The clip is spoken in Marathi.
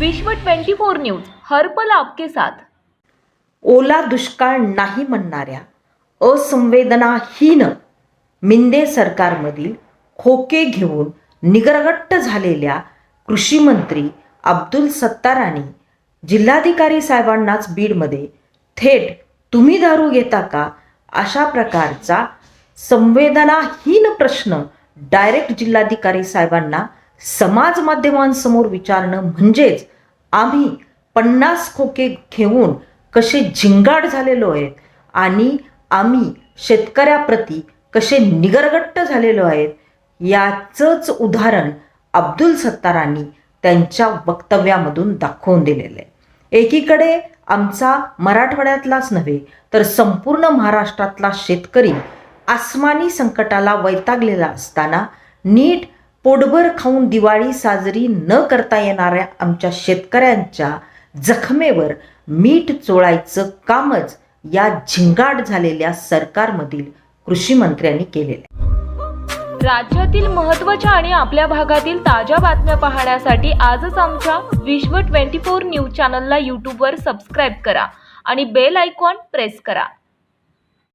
विश्व 24 न्यूज हरपल आपके साथ. ओला दुष्काळ नाही म्हणणाऱ्या असंवेदनाहीन मिंदे सरकारमधील खोके घेऊन निगरगट्ट झालेल्या कृषी मंत्री अब्दुल सत्तारांनी जिल्हाधिकारी साहेबांनाच बीडमध्ये थेट तुम्ही दारू घेता का अशा प्रकारचा संवेदनाहीन प्रश्न डायरेक्ट जिल्हाधिकारी साहेबांना समाज माध्यमांसमोर विचारणं म्हणजेच आम्ही पन्नास खोके घेऊन कसे झिंगाड झालेलो आहेत आणि आम्ही शेतकऱ्याप्रती कसे निगरगट्ट झालेलो आहेत याचंच उदाहरण अब्दुल सत्तारांनी त्यांच्या वक्तव्यामधून दाखवून दिलेलं आहे. एकीकडे आमचा मराठवाड्यातलाच नव्हे तर संपूर्ण महाराष्ट्रातला शेतकरी आसमानी संकटाला वैतागलेला असताना नीट पोटभर खाऊन दिवाळी साजरी न करता येणाऱ्या आमच्या शेतकऱ्यांच्या जखमेवर मीठ चोळायचं कामच या झिंगाट झालेल्या सरकारमधील कृषी मंत्र्यांनी केलेलं आहे. राज्यातील महत्त्वाच्या आणि आपल्या भागातील ताज्या बातम्या पाहण्यासाठी आजच आमच्या विश्व 24 न्यूज चॅनलला यूट्यूबवर सबस्क्राईब करा आणि बेल आयकॉन प्रेस करा.